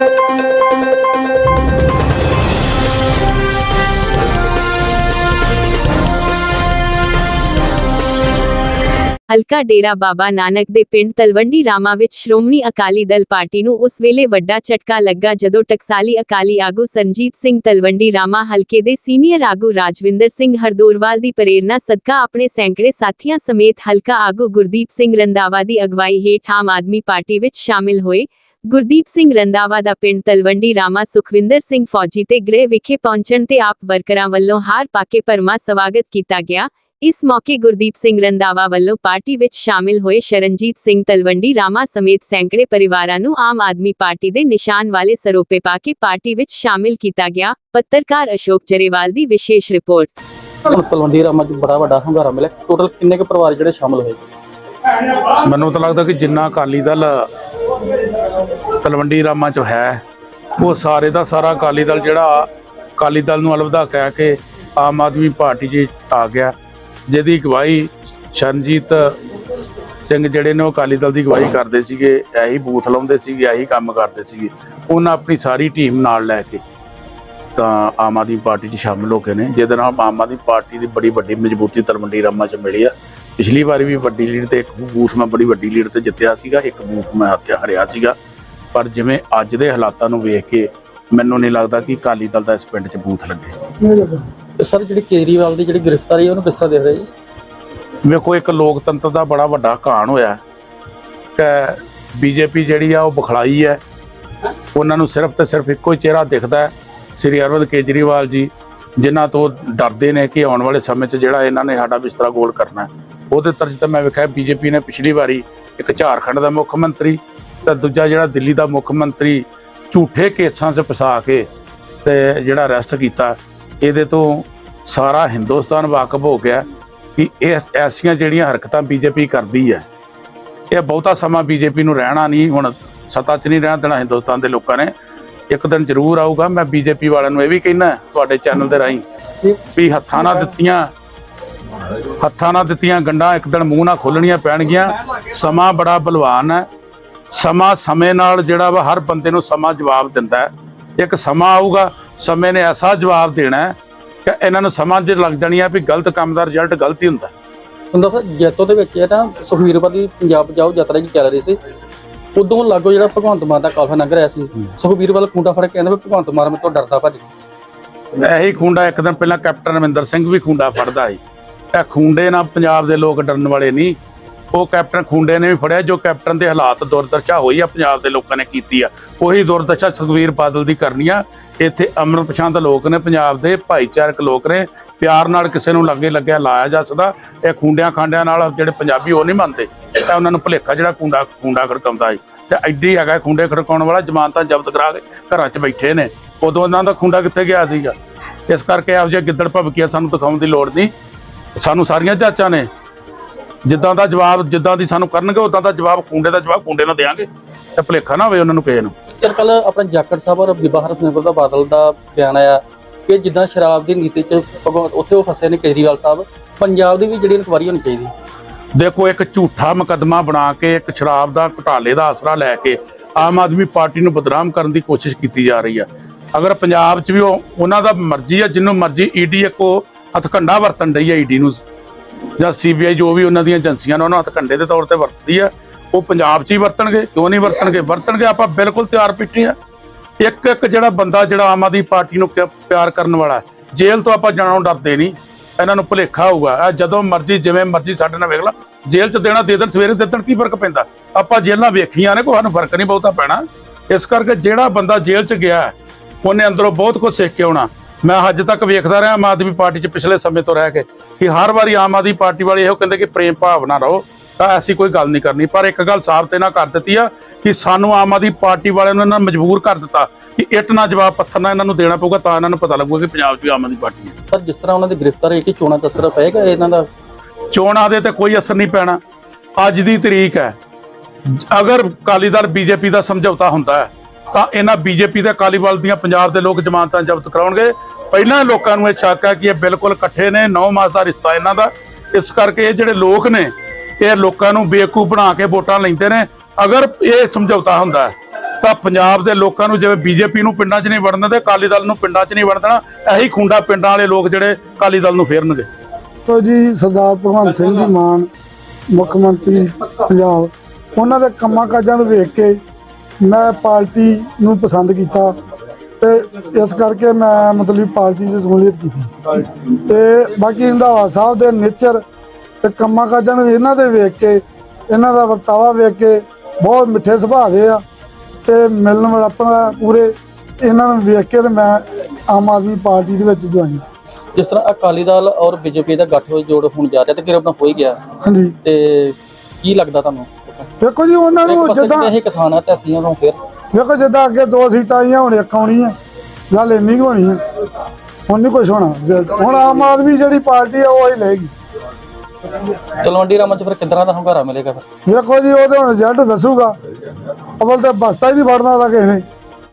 ਹਲਕਾ ਡੇਰਾ ਬਾਬਾ ਨਾਨਕ ਦੇ ਪਿੰਡ ਤਲਵੰਡੀ ਰਾਮਾ ਵਿੱਚ ਸ਼੍ਰੋਮਣੀ ਅਕਾਲੀ ਦਲ ਪਾਰਟੀ ਨੂੰ ਉਸ ਵੇਲੇ ਵੱਡਾ ਝਟਕਾ ਲੱਗਾ ਜਦੋਂ ਟਕਸਾਲੀ ਅਕਾਲੀ ਆਗੂ ਸੰਜੀਤ ਸਿੰਘ ਤਲਵੰਡੀ ਰਾਮਾ ਹਲਕੇ ਦੇ ਸੀਨੀਅਰ ਆਗੂ ਰਾਜਵਿੰਦਰ ਸਿੰਘ ਹਰਦੋਰਵਾਲ ਦੀ ਪ੍ਰੇਰਣਾ ਸਦਕਾ ਆਪਣੇ ਸੈਂਕੜੇ ਸਾਥੀਆਂ ਸਮੇਤ ਹਲਕਾ ਆਗੂ ਗੁਰਦੀਪ ਸਿੰਘ ਰੰਦਾਵਾ ਦੀ ਅਗਵਾਈ ਹੇਠ ਆਮ ਆਦਮੀ ਪਾਰਟੀ ਵਿੱਚ ਸ਼ਾਮਿਲ ਹੋਏ। ਗੁਰਦੀਪ ਸਿੰਘ ਰੰਦਾਵਾ ਦਾ ਪਿੰਡ ਤਲਵੰਡੀ ਰਾਮਾ ਸੁਖਵਿੰਦਰ ਸਿੰਘ ਫੌਜੀ ਤੇ ਗ੍ਰਹਿ ਵਿਖੇ ਪਹੁੰਚਣ ਤੇ ਆਪ ਵਰਕਰਾਂ ਵੱਲੋਂ ਹਾਰ ਪਾ ਕੇ ਪਰਮਾ ਸਵਾਗਤ ਕੀਤਾ ਗਿਆ। ਇਸ ਮੌਕੇ ਗੁਰਦੀਪ ਸਿੰਘ ਰੰਦਾਵਾ ਵੱਲੋਂ ਪਾਰਟੀ ਵਿੱਚ ਸ਼ਾਮਿਲ ਹੋਏ ਸ਼ਰਨਜੀਤ ਸਿੰਘ ਤਲਵੰਡੀ ਰਾਮਾ ਸਮੇਤ ਸੈਂਕੜੇ ਪਰਿਵਾਰਾਂ ਨੂੰ ਆਮ ਆਦਮੀ ਪਾਰਟੀ ਦੇ ਨਿਸ਼ਾਨ ਵਾਲੇ ਸਰੋਪੇ ਪਾ ਕੇ ਪਾਰਟੀ ਵਿੱਚ ਸ਼ਾਮਿਲ ਕੀਤਾ ਗਿਆ। ਪੱਤਰਕਾਰ ਅਸ਼ੋਕ ਜਰੇਵਾਲ ਦੀ ਵਿਸ਼ੇਸ਼ ਰਿਪੋਰਟ। ਤਲਵੰਡੀ ਰਾਮਾ ਚ ਬੜਾ ਵੱਡਾ ਹੰਗਾਰਾ ਮਿਲਿਆ। ਟੋਟਲ ਕਿੰਨੇ ਕੁ ਪਰਿਵਾਰ ਜਿਹੜੇ ਸ਼ਾਮਲ ਹੋਏ? ਮੈਨੂੰ ਤਾਂ ਲੱਗਦਾ ਕਿ ਜਿੰਨਾ ਅਕਾਲੀ ਦਲ ਤਲਵੰਡੀ ਰਾਮਾ ਚ ਹੈ। ਉਹ ਸਾਰੇ ਦਾ ਸਾਰਾ ਅਕਾਲੀ ਦਲ ਜਿਹੜਾ, ਅਕਾਲੀ ਦਲ ਨੂੰ ਅਲਵਿਦਾ ਕਹਿ ਕੇ ਆਮ ਆਦਮੀ ਪਾਰਟੀ 'ਚ ਆ ਗਿਆ। ਜਿਹਦੀ ਅਗਵਾਈ ਸ਼ਰਨਜੀਤ ਸਿੰਘ ਜਿਹੜੇ ਨੇ ਉਹ ਅਕਾਲੀ ਦਲ ਦੀ ਅਗਵਾਈ ਕਰਦੇ ਸੀਗੇ, ਇਹੀ ਬੂਥ ਲਾਉਂਦੇ ਸੀਗੇ, ਇਹੀ ਕੰਮ ਕਰਦੇ ਸੀਗੇ। ਉਹਨਾਂ ਆਪਣੀ ਸਾਰੀ ਟੀਮ ਨਾਲ ਲੈ ਕੇ ਤਾਂ ਆਮ ਆਦਮੀ ਪਾਰਟੀ 'ਚ ਸ਼ਾਮਲ ਹੋ ਗਏ ਨੇ। ਜਿਹਦੇ ਨਾਲ ਆਮ ਆਦਮੀ ਪਾਰਟੀ ਦੀ ਬੜੀ ਵੱਡੀ ਮਜ਼ਬੂਤੀ ਤਲਵੰਡੀ ਰਾਮਾ 'ਚ ਮਿਲੀ ਆ। ਪਿਛਲੀ ਵਾਰੀ ਵੀ ਵੱਡੀ ਲੀਡ ਤੇ ਇੱਕ ਬੂਥ ਮੈਂ ਬੜੀ ਵੱਡੀ ਲੀਡ ਤੇ ਜਿੱਤਿਆ ਸੀਗਾ, ਇੱਕ ਬੂਥ ਮੈਂ ਹੱਥਿਆ ਹਰਿਆ ਸੀਗਾ। ਪਰ ਜਿਵੇਂ ਅੱਜ ਦੇ ਹਾਲਾਤਾਂ ਨੂੰ ਵੇਖ ਕੇ ਮੈਨੂੰ ਨਹੀਂ ਲੱਗਦਾ ਕਿ ਅਕਾਲੀ ਦਲ ਦਾ ਇਸ ਪਿੰਡ 'ਚ ਬੂਥ ਲੱਗੇ। ਸਰ ਜਿਹੜੀ ਕੇਜਰੀਵਾਲ ਦੀ ਜਿਹੜੀ ਗ੍ਰਿਫਤਾਰੀ ਉਹਨੂੰ ਕਿਸ ਦੇਖ ਰਹੇ ਜੀ? ਵੇਖੋ ਇੱਕ ਲੋਕਤੰਤਰ ਦਾ ਬੜਾ ਵੱਡਾ ਘਾਣ ਹੋਇਆ ਕਿ ਬੀਜੇਪੀ ਜਿਹੜੀ ਆ ਉਹ ਬਖਲਾਈ ਹੈ। ਉਹਨਾਂ ਨੂੰ ਸਿਰਫ ਤੇ ਸਿਰਫ ਇੱਕੋ ਹੀ ਚਿਹਰਾ ਦਿਖਦਾ ਹੈ ਸ੍ਰੀ ਅਰਵਿੰਦ ਕੇਜਰੀਵਾਲ ਜੀ ਜਿਨ੍ਹਾਂ ਤੋਂ ਡਰਦੇ ਨੇ ਕਿ ਆਉਣ ਵਾਲੇ ਸਮੇਂ 'ਚ ਜਿਹੜਾ ਇਹਨਾਂ ਨੇ ਸਾਡਾ ਬਿਸਤਰਾ ਗੋਲ ਕਰਨਾ ਉਹਦੇ ਤਰਜ ਤੇ ਮੈਂ ਵੇਖਿਆ ਬੀਜੇਪੀ ਨੇ ਪਿਛਲੀ ਵਾਰੀ ਇੱਕ ਝਾਰਖੰਡ ਦਾ ਮੁੱਖ ਮੰਤਰੀ ਤੇ ਦੂਜਾ ਜਿਹੜਾ ਦਿੱਲੀ ਦਾ ਮੁੱਖ ਮੰਤਰੀ ਝੂਠੇ ਕੇਸਾਂ 'ਚ ਫਸਾ ਕੇ ਤੇ ਜਿਹੜਾ ਅਰੈਸਟ ਕੀਤਾ, ਇਹਦੇ ਤੋਂ ਸਾਰਾ ਹਿੰਦੁਸਤਾਨ ਵਾਕਫ ਹੋ ਗਿਆ ਕਿ ਇਹ ਐਸੀਆਂ ਜਿਹੜੀਆਂ ਹਰਕਤਾਂ ਬੀਜੇਪੀ ਕਰਦੀ ਹੈ। ਇਹ ਬਹੁਤਾ ਸਮਾਂ ਬੀਜੇਪੀ ਨੂੰ ਰਹਿਣਾ ਨਹੀਂ, ਹੁਣ ਸਤਾ 'ਚ ਨਹੀਂ ਰਹਿਣਾ ਦੇਣਾ ਹਿੰਦੁਸਤਾਨ ਦੇ ਲੋਕਾਂ ਨੇ। ਇੱਕ ਦਿਨ ਜ਼ਰੂਰ ਆਊਗਾ, ਮੈਂ ਬੀਜੇਪੀ ਵਾਲਿਆਂ ਨੂੰ ਇਹ ਵੀ ਕਹਿਣਾ ਤੁਹਾਡੇ ਚੈਨਲ ਦੇ ਰਾਹੀਂ ਵੀ ਹੱਥਾਂ ਨਾਲ ਦਿੱਤੀਆਂ, ਹੱਥਾਂ ਨਾਲ ਦਿੱਤੀਆਂ ਗੰਢਾਂ ਇੱਕ ਦਿਨ ਮੂੰਹ ਨਾਲ ਖੋਲਣੀਆਂ ਪੈਣਗੀਆਂ। ਸਮਾਂ ਬੜਾ ਬਲਵਾਨ ਹੈ। ਸਮਾਂ ਸਮੇਂ ਨਾਲ ਜਿਹੜਾ ਵਾ ਹਰ ਬੰਦੇ ਨੂੰ ਸਮਾਂ ਜਵਾਬ ਦਿੰਦਾ ਇੱਕ ਸਮਾਂ ਆਊਗਾ ਸਮੇਂ ਨੇ ਐਸਾ ਜਵਾਬ ਦੇਣਾ ਕਿ ਇਹਨਾਂ ਨੂੰ ਸਮਝ ਲੱਗ ਜਾਣੀ ਹੈ ਵੀ ਗਲਤ ਕੰਮ ਦਾ ਰਿਜ਼ਲਟ ਗਲਤ ਹੀ ਹੁੰਦਾ। ਹੁੰਦਾ ਸਰ ਜੈਤੋ ਦੇ ਵਿੱਚ ਇਹ ਨਾ ਸੁਖਵੀਰ ਬਾਦੀ ਪੰਜਾਬ ਜਾਓ ਯਾਤਰਾ ਜੀ ਚੱਲ ਰਹੀ ਸੀ ਉਦੋਂ ਲਾਗੋ ਜਿਹੜਾ ਭਗਵੰਤ ਮਾਨ ਦਾ ਕਾਫਲਾ ਲੰਘ ਰਿਹਾ ਸੀ ਸੁਖਵੀਰ ਵੱਲ ਖੂੰਡਾ ਫੜ ਕੇ ਕਹਿੰਦਾ ਵੀ ਭਗਵੰਤ ਮਾਨ ਮੇਰੇ ਤੋਂ ਡਰਦਾ ਭੱਜ। ਇਹੀ ਖੁੰਡਾ ਇੱਕ ਦਿਨ ਪਹਿਲਾਂ ਕੈਪਟਨ ਅਮਰਿੰਦਰ ਸਿੰਘ ਵੀ ਖੁੰਡਾ ਫੜਦਾ ਸੀ ਇਹ ਖੁੰਡੇ ਨਾਲ ਪੰਜਾਬ ਦੇ ਲੋਕ ਡਰਨ ਵਾਲੇ ਨਹੀਂ ਉਹ ਕੈਪਟਨ ਖੁੰਡੇ ਨੇ ਵੀ ਫੜਿਆ, ਜੋ ਕੈਪਟਨ ਦੇ ਹਾਲਾਤ ਦੁਰਦਸ਼ਾ ਹੋਈ ਆ, ਪੰਜਾਬ ਦੇ ਲੋਕਾਂ ਨੇ ਕੀਤੀ ਆ। ਉਹੀ ਦੁਰਦਸ਼ਾ ਸੁਖਵੀਰ ਬਾਦਲ ਦੀ ਕਰਨੀ ਆ। ਇੱਥੇ ਅਮਰ ਪਛਾਣ ਲੋਕ ਨੇ, ਪੰਜਾਬ ਦੇ ਭਾਈਚਾਰਕ ਲੋਕ ਨੇ, ਪਿਆਰ ਨਾਲ ਕਿਸੇ ਨੂੰ ਲੱਗੇ ਲੱਗਿਆ ਲਾਇਆ ਜਾ ਸਕਦਾ। ਇਹ ਖੁੰਡਿਆਂ ਖਾਂਡਿਆਂ ਨਾਲ ਜਿਹੜੇ ਪੰਜਾਬੀ ਉਹ ਨਹੀਂ ਮੰਨਦੇ, ਤਾਂ ਉਹਨਾਂ ਨੂੰ ਭੁਲੇਖਾ ਜਿਹੜਾ ਖੁੰਡਾ ਖੁੰਡਾ ਖੜਕਾਉਂਦਾ ਸੀ ਤੇ ਐਡੀ ਹੈਗਾ ਖੁੰਡੇ ਖੜਕਾਉਣ ਵਾਲਾ, ਜ਼ਮਾਨਤਾਂ ਜ਼ਬਤ ਕਰਾ ਕੇ ਘਰਾਂ 'ਚ ਬੈਠੇ ਨੇ। ਉਦੋਂ ਉਹਨਾਂ ਦਾ ਖੁੰਡਾ ਕਿੱਥੇ ਗਿਆ ਸੀਗਾ? ਇਸ ਕਰਕੇ ਇਹੋ ਜਿਹੇ ਗਿੱਦੜ ਭਵਕੀਆ ਸਾਨੂੰ ਦਿਖਾਉਣ ਦੀ ਲੋੜ ਨਹੀਂ। ਸਾਨੂੰ ਸਾਰੀਆਂ ਜਾਂਚਾਂ ਨੇ। ਜਿੱਦਾਂ ਦਾ ਜਵਾਬ ਜਿੱਦਾਂ ਦੀ ਸਾਨੂੰ ਕਰਨਗੇ ਉਦਾਂ ਦਾ ਜਵਾਬ ਖੁੰਡੇ ਦਾ ਜਵਾਬ ਖੁੰਡੇ ਨਾਲ ਦੇਾਂਗੇ ਤੇ ਭੁਲੇਖਾ ਨਾ ਹੋਵੇ ਉਹਨਾਂ ਨੂੰ ਕਿਸੇ ਨੂੰ। ਸਰ ਕੱਲ ਆਪਣਾ ਜਾਖੜ ਸਾਹਿਬ ਔਰ ਬੀਬਾ ਹਰਸਿਮਰਤ ਦਾ ਬਾਦਲ ਦਾ ਬਿਆਨ ਆਇਆ ਕਿ ਜਿੱਦਾਂ ਸ਼ਰਾਬ ਦੀ ਨੀਤੀ ਚ ਉੱਥੇ ਉਹ ਫਸੇ ਨੇ ਕੇਜਰੀਵਾਲ ਸਾਹਿਬ ਪੰਜਾਬ ਦੀ ਵੀ ਜਿਹੜੀ ਇਨਕੁਆਰੀ ਹੋਣੀ ਚਾਹੀਦੀ। ਦੇਖੋ ਇੱਕ ਝੂਠਾ ਮੁਕੱਦਮਾ ਬਣਾ ਕੇ ਇੱਕ ਸ਼ਰਾਬ ਦਾ ਘੁਟਾਲੇ ਦਾ ਆਸਰਾ ਲੈ ਕੇ ਆਮ ਆਦਮੀ ਪਾਰਟੀ ਨੂੰ ਬਦਨਾਮ ਕਰਨ ਦੀ ਕੋਸ਼ਿਸ਼ ਕੀਤੀ ਜਾ ਰਹੀ ਆ। ਅਗਰ ਪੰਜਾਬ 'ਚ ਵੀ ਉਹ ਉਹਨਾਂ ਦਾ ਮਰਜ਼ੀ ਆ ਜਿੰਨੂੰ ਮਰਜ਼ੀ ਈਡੀ ਕੋ ਹਥਕੰਡਾ ਵਰਤਣ ਡਈ ਆ ਈਡੀ ਨੂੰ। ਜਾਂ ਸੀਬੀਆਈ ਜੋ ਵੀ ਉਹਨਾਂ ਦੀਆਂ ਏਜੰਸੀਆਂ ਨੇ, ਉਹਨਾਂ ਹੱਥ ਹਥਕੰਡੇ ਦੇ ਤੌਰ ਤੇ ਵਰਤਦੀ ਆ, ਉਹ ਪੰਜਾਬ 'ਚ ਹੀ ਵਰਤਣਗੇ, ਕਿਉਂ ਨਹੀਂ ਵਰਤਣਗੇ? ਵਰਤਣਗੇ ਆਪਾਂ ਬਿਲਕੁਲ ਤਿਆਰ ਪਿੱਟੇ ਆ ਇੱਕ ਇੱਕ ਜਿਹੜਾ ਬੰਦਾ ਜਿਹੜਾ ਆਮ ਆਦਮੀ ਪਾਰਟੀ ਨੂੰ ਪਿਆ- ਪਿਆਰ ਕਰਨ ਵਾਲਾ ਜੇਲ੍ਹ ਤੋਂ ਆਪਾਂ ਜਾਣੋਂ ਡਰਦੇ ਨਹੀਂ। ਇਹਨਾਂ ਨੂੰ ਭੁਲੇਖਾ ਹੋਊਗਾ। ਇਹ ਜਦੋਂ ਮਰਜ਼ੀ, ਜਿਵੇਂ ਮਰਜ਼ੀ ਸਾਡੇ ਨਾਲ ਵੇਖ ਲਾ, ਜੇਲ੍ਹ 'ਚ ਦੇਣਾ ਦੇ ਦੇਣ, ਸਵੇਰੇ ਦੇ ਦੇਣ ਕੀ ਫ਼ਰਕ ਪੈਂਦਾ? ਆਪਾਂ ਜੇਲ੍ਹਾਂ ਵੇਖੀਆਂ ਨੇ, ਕੋਈ ਸਾਨੂੰ ਫ਼ਰਕ ਨਹੀਂ ਬਹੁਤਾ ਪੈਣਾ। ਇਸ ਕਰਕੇ ਜਿਹੜਾ ਬੰਦਾ ਜੇਲ੍ਹ 'ਚ ਗਿਆ, ਉਹਨੇ ਅੰਦਰੋਂ ਬਹੁਤ ਕੁਝ ਸਿੱਖ ਕੇ ਆਉਣਾ। ਮੈਂ ਅੱਜ ਤੱਕ ਵੇਖਦਾ ਰਿਹਾ ਆਮ ਆਦਮੀ ਪਾਰਟੀ 'ਚ ਪਿਛਲੇ ਸਮੇਂ ਤੋਂ ਰਹਿ ਕੇ ਕਿ ਹਰ ਵਾਰੀ ਆਮ ਆਦਮੀ ਪਾਰਟੀ ਵਾਲੇ ਇਹੋ ਕਹਿੰਦੇ ਕਿ ਪ੍ਰੇਮ ਭਾਵਨਾ ਰਹੋ ਤਾਂ ਐਸੀ ਕੋਈ ਗੱਲ ਨਹੀਂ ਕਰਨੀ। ਪਰ ਇੱਕ ਗੱਲ ਸਾਫ਼ ਤੇ ਨਾ ਕਰ ਦਿੱਤੀ ਆ ਕਿ ਸਾਨੂੰ ਆਮ ਆਦਮੀ ਪਾਰਟੀ ਵਾਲਿਆਂ ਨੂੰ ਇਹਨਾਂ ਮਜਬੂਰ ਕਰ ਦਿੱਤਾ ਕਿ ਇੱਟ ਨਾ ਜਵਾਬ ਪੱਥਰ ਨਾ ਇਹਨਾਂ ਨੂੰ ਦੇਣਾ ਪਊਗਾ ਤਾਂ ਇਹਨਾਂ ਨੂੰ ਪਤਾ ਲੱਗੂਗਾ ਕਿ ਪੰਜਾਬ 'ਚ ਵੀ ਆਮ ਆਦਮੀ ਪਾਰਟੀ ਹੈ। ਸਰ ਜਿਸ ਤਰ੍ਹਾਂ ਉਹਨਾਂ ਦੀ ਗ੍ਰਿਫਤਾਰੀ ਕਿ ਚੋਣਾਂ ਦਾ ਅਸਰ ਪਏਗਾ ਇਹਨਾਂ ਦਾ? ਚੋਣਾਂ ਦੇ ਤੇ ਕੋਈ ਅਸਰ ਨਹੀਂ ਪੈਣਾ। ਅੱਜ ਦੀ ਤਰੀਕ ਹੈ। ਅਗਰ ਅਕਾਲੀ ਦਲ ਬੀਜੇਪੀ ਦਾ ਸਮਝੌਤਾ ਹੁੰਦਾ ਹੈ ਤਾਂ ਇਹਨਾਂ ਬੀਜੇਪੀ ਤੇ ਅਕਾਲੀ ਦਲ ਦੀਆਂ ਪੰਜਾਬ ਦੇ ਲੋਕ ਜ਼ਮਾਨਤਾਂ ਜ਼ਬਤ ਕਰਾਉਣਗੇ। ਪਹਿਲਾਂ ਲੋਕਾਂ ਨੂੰ ਇਹ ਸ਼ੱਕ ਹੈ ਕਿ ਇਹ ਬਿਲਕੁਲ ਇਕੱਠੇ ਨੇ 9 ਮਾਸ ਦਾ ਰਿਸ਼ਤਾ ਇਹਨਾਂ ਦਾ। ਇਸ ਕਰਕੇ ਇਹ ਜਿਹੜੇ ਲੋਕ ਨੇ, ਇਹ ਲੋਕਾਂ ਨੂੰ ਬੇਵਕੂਫ ਬਣਾ ਕੇ ਵੋਟਾਂ ਲੈਂਦੇ ਨੇ। ਅਗਰ ਇਹ ਸਮਝੌਤਾ ਹੁੰਦਾ ਤਾਂ ਪੰਜਾਬ ਦੇ ਲੋਕਾਂ ਨੂੰ ਜਿਵੇਂ ਬੀਜੇਪੀ ਨੂੰ ਪਿੰਡਾਂ 'ਚ ਨਹੀਂ ਵੜਨ ਦੇ ਅਕਾਲੀ ਦਲ ਨੂੰ ਪਿੰਡਾਂ 'ਚ ਨਹੀਂ ਵੜਨ ਦੇਣਾ, ਇਹੀ ਖੁੰਡਾ ਪਿੰਡਾਂ ਵਾਲੇ ਲੋਕ ਜਿਹੜੇ ਅਕਾਲੀ ਦਲ ਨੂੰ ਫੇਰਨਗੇ। ਤੋ ਜੀ ਸਰਦਾਰ ਭਗਵੰਤ ਸਿੰਘ ਜੀ ਮਾਨ, ਮੁੱਖ ਮੰਤਰੀ ਪੰਜਾਬ, ਉਹਨਾਂ ਦੇ ਕੰਮਾਂ ਕਾਜਾਂ ਨੂੰ ਵੇਖ ਕੇ ਮੈਂ ਪਾਰਟੀ ਨੂੰ ਪਸੰਦ ਕੀਤਾ ਤੇ ਇਸ ਕਰਕੇ ਮੈਂ ਮਤਲਬ ਪਾਰਟੀ 'ਚ ਸ਼ਮੂਲੀਅਤ ਕੀਤੀ। ਤੇ ਬਾਕੀ ਰੰਧਾਵਾ ਸਾਹਿਬ ਦੇ ਨੇਚਰ ਤੇ ਕੰਮਾਂ ਕਾਜਾਂ ਨੂੰ ਇਹਨਾਂ ਦੇ ਵੇਖ ਕੇ ਇਹਨਾਂ ਦਾ ਵਰਤਾਵਾ ਵੇਖ ਕੇ ਬਹੁਤ ਮਿੱਠੇ ਸੁਭਾਅ ਦੇ ਆ ਤੇ ਮਿਲਣ ਵਰਤਣਾ ਪੂਰੇ ਇਹਨਾਂ ਨੂੰ ਵੇਖ ਕੇ ਤੇ ਮੈਂ ਆਮ ਆਦਮੀ ਪਾਰਟੀ ਦੇ ਵਿੱਚ ਜੁਆਇਨ ਜਿਸ ਤਰ੍ਹਾਂ ਅਕਾਲੀ ਦਲ ਔਰ ਬੀਜੇਪੀ ਦਾ ਗੱਠ ਹੋਏ ਜੋੜ ਹੋਣ ਜਾ ਰਿਹਾ ਤੇ ਕਿਰਪਾ ਹੋ ਹੀ ਗਿਆ। ਹਾਂਜੀ। ਤੇ ਕੀ ਲੱਗਦਾ ਤੁਹਾਨੂੰ? ਵੇਖੋ ਜੀ ਉਹਨਾਂ ਨੂੰ ਜਿੱਦਾਂ ਇਹ ਕਿਸਾਨ ਆ ਤੇ ਅਸੀਂ ਉਹਨਾਂ ਨੂੰ ਫਿਰ ਵੇਖੋ ਜਿੱਦਾਂ ਅੱਗੇ ਦੋ ਸੀਟਾਂ ਆਈਆਂ ਹੁਣ ਇੱਕ ਆਉਣੀ ਆ। ਗੱਲ ਇੰਨੀ ਕੁ ਹੋਣੀ ਆ। ਹੁਣ ਨਹੀਂ ਕੁਝ ਹੋਣਾ। ਹੁਣ ਆਮ ਆਦਮੀ ਜਿਹੜੀ ਪਾਰਟੀ ਆ ਉਹ ਹੀ ਲਏਗੀ। ਤਲਵੰਡੀ ਰਾਮਾਂ ਚ ਫਿਰ ਕਿੱਦਾਂ ਦਾ ਹੰਗਾਰਾ ਮਿਲੇਗਾ ਫਿਰ? ਵੇਖੋ ਜੀ ਉਹਦੇ ਹੁਣ ਰਿਜ਼ਲਟ ਦੱਸੂਗਾ। ਅਵਲ ਤੇ ਬਸਤਾ ਹੀ ਨਹੀਂ ਵੜਨਾ ਉਹਦਾ ਕਿਸੇ ਨੇ।